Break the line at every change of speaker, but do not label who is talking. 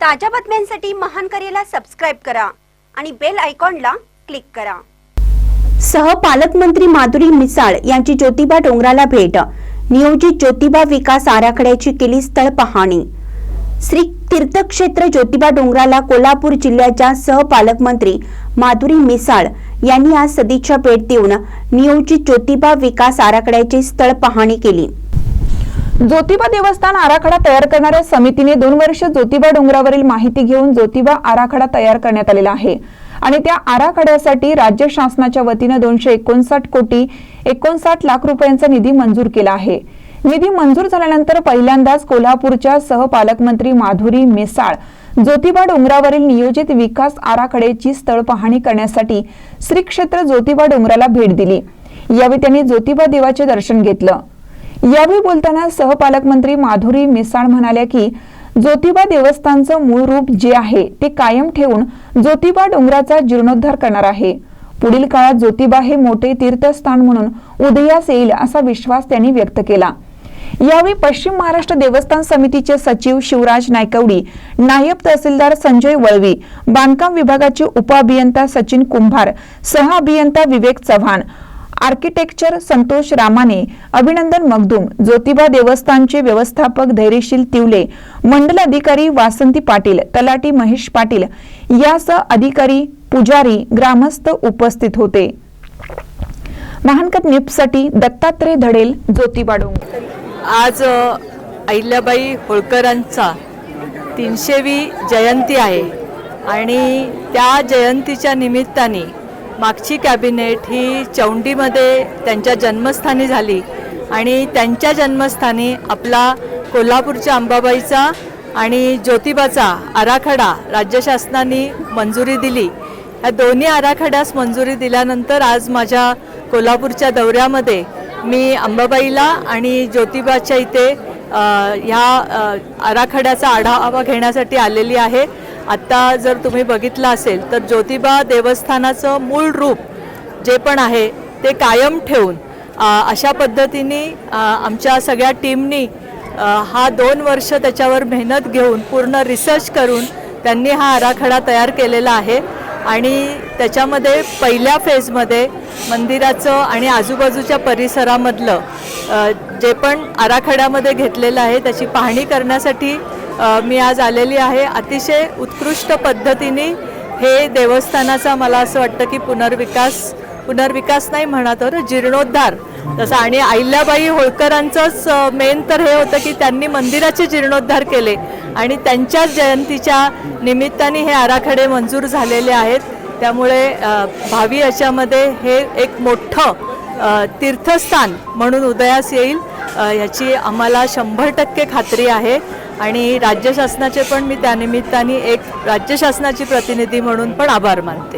ताज्या बातम्यांसाठी महान करेला सबस्क्राईब करा आणि बेल आयकॉनला क्लिक करा.
सह पालकमंत्री माधुरी मिसाळ यांची ज्योतिबा डोंगराला भेट. नियोजित ज्योतिबा विकास आराखड्याची केली स्थळ पाहणी. श्री तीर्थक्षेत्र ज्योतिबा डोंगराला कोल्हापूर जिल्ह्याच्या सहपालकमंत्री माधुरी मिसाळ यांनी आज सदिच्छा भेट देऊन नियोजित ज्योतिबा विकास आराखड्याची स्थळ पाहणी केली.
ज्योतिबा देवस्थान आराखडा तयार करणाऱ्या समितीने दोन वर्ष ज्योतिबा डोंगरावरील माहिती घेऊन ज्योतिबा आराखडा तयार करण्यात आलेला आहे. आणि त्या आराखड्यासाठी राज्य शासनाच्या वतीनं दोनशे एकोणसाठ कोटी एकोणसाठ लाख रुपयांचा निधी मंजूर केला आहे. निधी मंजूर झाल्यानंतर पहिल्यांदाच कोल्हापूरच्या सहपालकमंत्री माधुरी मिसाळ ज्योतिबा डोंगरावरील नियोजित विकास आराखड्याची स्थळ पाहणी करण्यासाठी श्री क्षेत्र ज्योतिबा डोंगराला भेट दिली. यावेळी त्यांनी ज्योतिबा देवाचे दर्शन घेतलं. यावेळी बोलताना सहपालकमंत्री माधुरी मिसाळ म्हणाल्या की ज्योतिबा देवस्थानचं मूळ रूप जे आहे ते कायम ठेवून ज्योतिबा डोंगराचा जीर्णोद्धार करणार आहे. पुढील काळात ज्योतिबा हे मोठे तीर्थस्थान म्हणून उदयास येईल असा विश्वास त्यांनी व्यक्त केला. यावेळी पश्चिम महाराष्ट्र देवस्थान समितीचे सचिव शिवराज नायकवडी नायब तहसीलदार संजय वळवी बांधकाम विभागाचे उपअभियंता सचिन कुंभार सह अभियंता विवेक चव्हाण आर्किटेक्चर संतोष रामाने अभिनंदन मगदुम ज्योतिबा देवस्थानचे व्यवस्थापक धैर्यशील तिवले मंडल अधिकारी वासंती पाटील तलाटी महेश पाटील यासह अधिकारी पुजारी ग्रामस्थ उपस्थित होते. महानकत निपसाठी दत्तात्रय धडेल ज्योतिबा डोंग.
आज अहिल्याबाई होळकरांचा तीनशेवी जयंती आहे. आणि त्या जयंतीच्या निमित्ताने मागची कॅबिनेट ही चौंडीमध्ये त्यांच्या जन्मस्थानी झाली आणि त्यांच्या जन्मस्थानी आपला कोल्हापूरच्या अंबाबाईचा आणि ज्योतिबाचा आराखडा राज्य शासनाने मंजुरी दिली. या दोन्ही आराखड्यास मंजुरी दिल्यानंतर आज माझ्या कोल्हापूरच्या दौऱ्यामध्ये मी अंबाबाईला आणि ज्योतिबाच्या इथे ह्या आराखड्याचा आढावा घेण्यासाठी आलेली आहे. आत्ता जर तुम्ही बघितलं असेल तर ज्योतिबा देवस्थानाचं मूळ रूप जे पण आहे ते कायम ठेवून अशा पद्धतीने आमच्या सगळ्या टीमनी हा दोन वर्ष त्याच्यावर मेहनत घेऊन पूर्ण रिसर्च करून त्यांनी हा आराखडा तयार केलेला आहे. आणि त्याच्यामध्ये पहिल्या फेजमध्ये मंदिराचं आणि आजूबाजूच्या परिसरामधलं जे पण आराखड्यामध्ये घेतलेलं आहे त्याची पाहणी करण्यासाठी मी आज आलेली आहे. अतिशय उत्कृष्ट पद्धतीने हे देवस्थानाचा मला असं वाटतं की पुनर्विकास पुनर्विकास नाही म्हणा तर जीर्णोद्धार. तसं आणि अहिल्याबाई होळकरांचंच मेन तर हे होतं की त्यांनी मंदिराचे जीर्णोद्धार केले आणि त्यांच्याच जयंतीच्या निमित्ताने हे आराखडे मंजूर झालेले आहेत. त्यामुळे भावी याच्यामध्ये हे एक मोठं तीर्थस्थान म्हणून उदयास येईल. याची आम्हाला शंभर टक्के खात्री आहे. आणि राज्य शासनाचे पण मी त्यानिमित्ताने एक राज्य शासनाची प्रतिनिधी म्हणून पण आभार मानते.